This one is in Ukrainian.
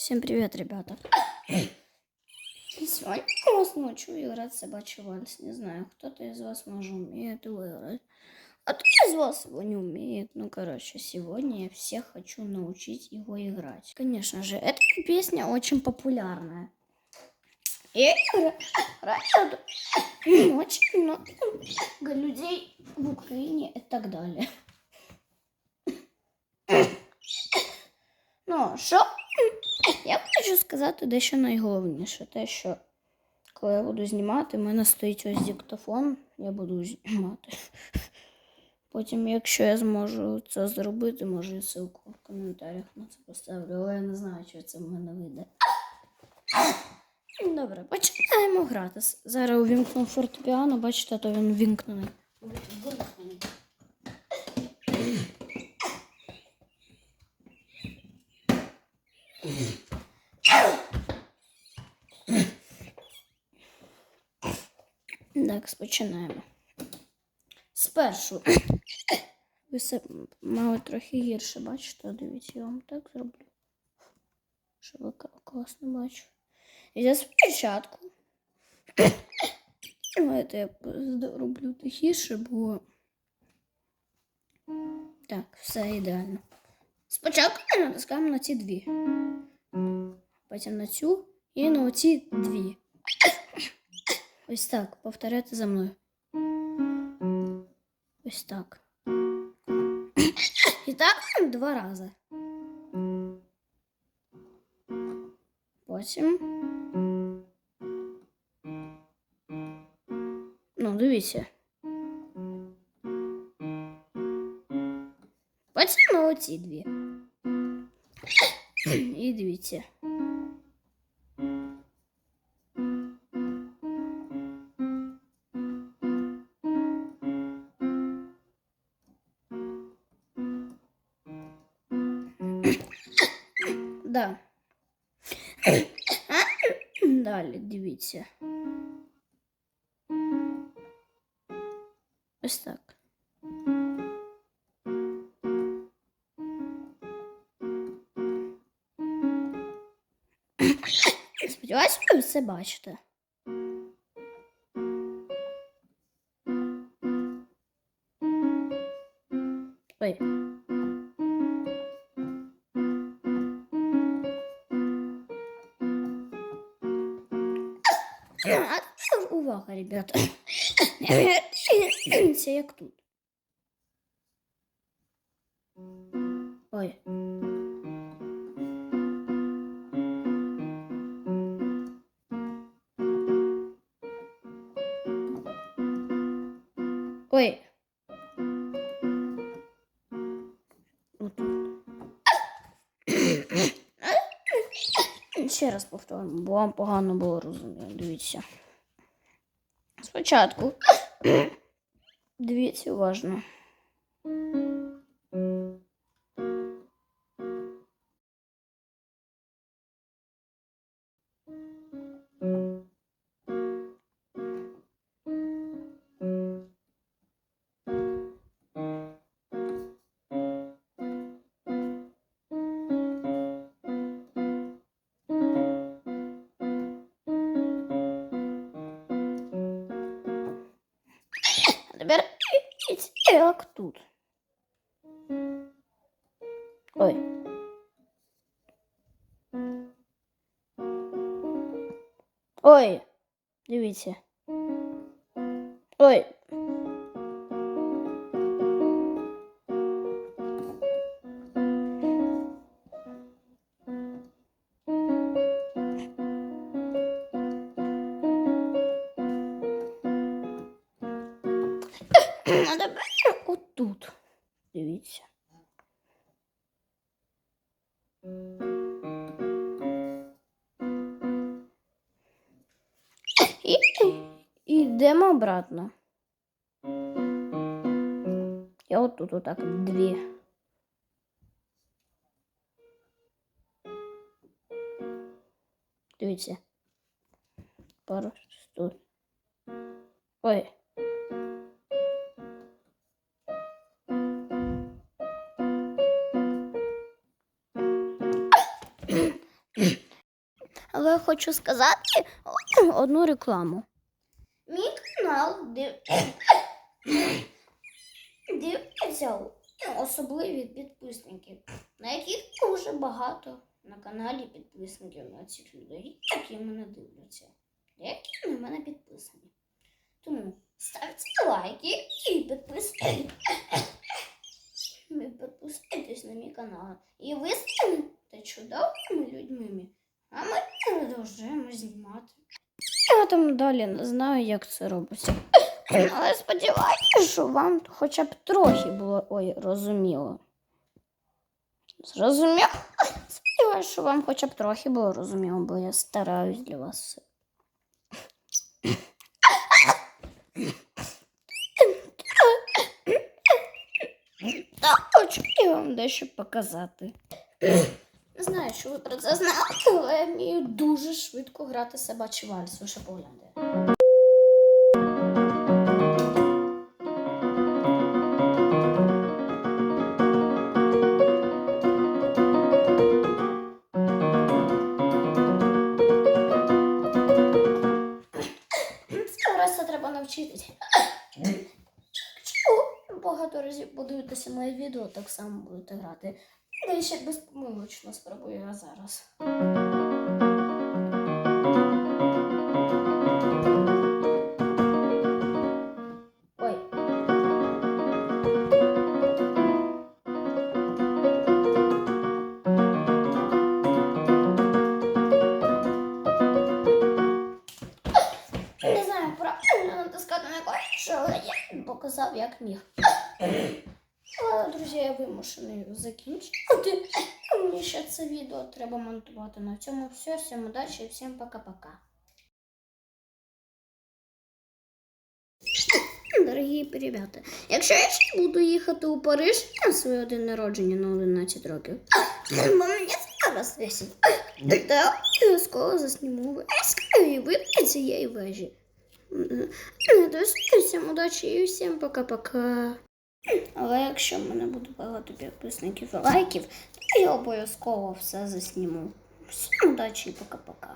Всем привет, ребята. И Сегодня я вас научу играть в собачий вальс. Не знаю, кто-то из вас может умеет его играть. А кто из вас его не умеет? Ну, короче, сегодня я всех хочу научить его играть. Конечно же, эта песня очень популярная. И играет очень много людей в Украине и так далее. Ну, що я хочу сказати дещо найголовніше. Те, що коли я буду знімати, в мене стоїть ось диктофон, я буду знімати. Потім, якщо я зможу це зробити, може і ссылку в коментарях на це поставлю, але я не знаю, чи це в мене вийде. Добре, починаємо грати. Зараз увімкнув фортепіано, бачите, то він вімкнений. Вимкнений. Так, спочинаємо. Спершу. Ви все мали трохи гірше, бачите? Дивіться, я вам так зроблю. Щоб ви класно. І я спочатку. Давайте я зроблю тихіше, бо. Так, все ідеально. Спочатку ми натискаємо на ці дві. Потім на цю і на оці дві. Ось так. Повторяйте за мною. Ось так. І так два рази. Потім. Ну, дивіться. Потім на оці дві. І дивіться. Да. Далі, дивіться. Ось так. Сподіваюсь, ви все бачите. Увага, ребята. Це як тут. Ой. Ой. Ще раз повторюємо, бо вам погано було розумію. Дивіться. Спочатку. Дивіться уважно. Тут. Ой. Ой, дивіться. Ой. А отут. Дивіться. І йдемо обратно. Я отут отак дві. Дивіться. Пару тут. Ой. Але хочу сказати одну рекламу. Мій канал див... дивляться особливі підписники, на яких дуже багато на каналі підписників на цих людей, які мене дивляться, які на мене підписані. Тому ставте лайки і підписуйтесь. Підписуйтесь на мій канал. І ви станете чудовими людьми. А ми продовжуємо знімати. Я там далі не знаю, як це робиться. Але сподіваюся, що вам хоча б трохи було ой, розуміло. Зрозуміло? Сподіваюся, що вам хоча б трохи було розуміло, бо я стараюсь для вас. Так, хочу я вам дещо показати. Знаю, що ви про це знаєте, але я вмію дуже швидко грати собачий вальс, ви ще погляньте. Якщо багато разів подивитися моє відео, так само будете грати. Де ще безпомилочно спробую я зараз. Не знаю, правильно натискати на клавішу, але я показав, як міг. Але, друзі, я вимушений закінчувати. Мені ще це відео треба монтувати. На цьому все. Всім удачі і всім пока-пока. Дорогі ребята, якщо я ще буду їхати у Париж на своє день народження на 11 років, бо мені зараз 10, то я обов'язково засніму весь і вип'ю цієї вежі. То все, всім удачі і всім пока-пока. Але якщо в мене буде багато підписників і лайків, то я обов'язково все засніму. Всім удачі і пока-пока.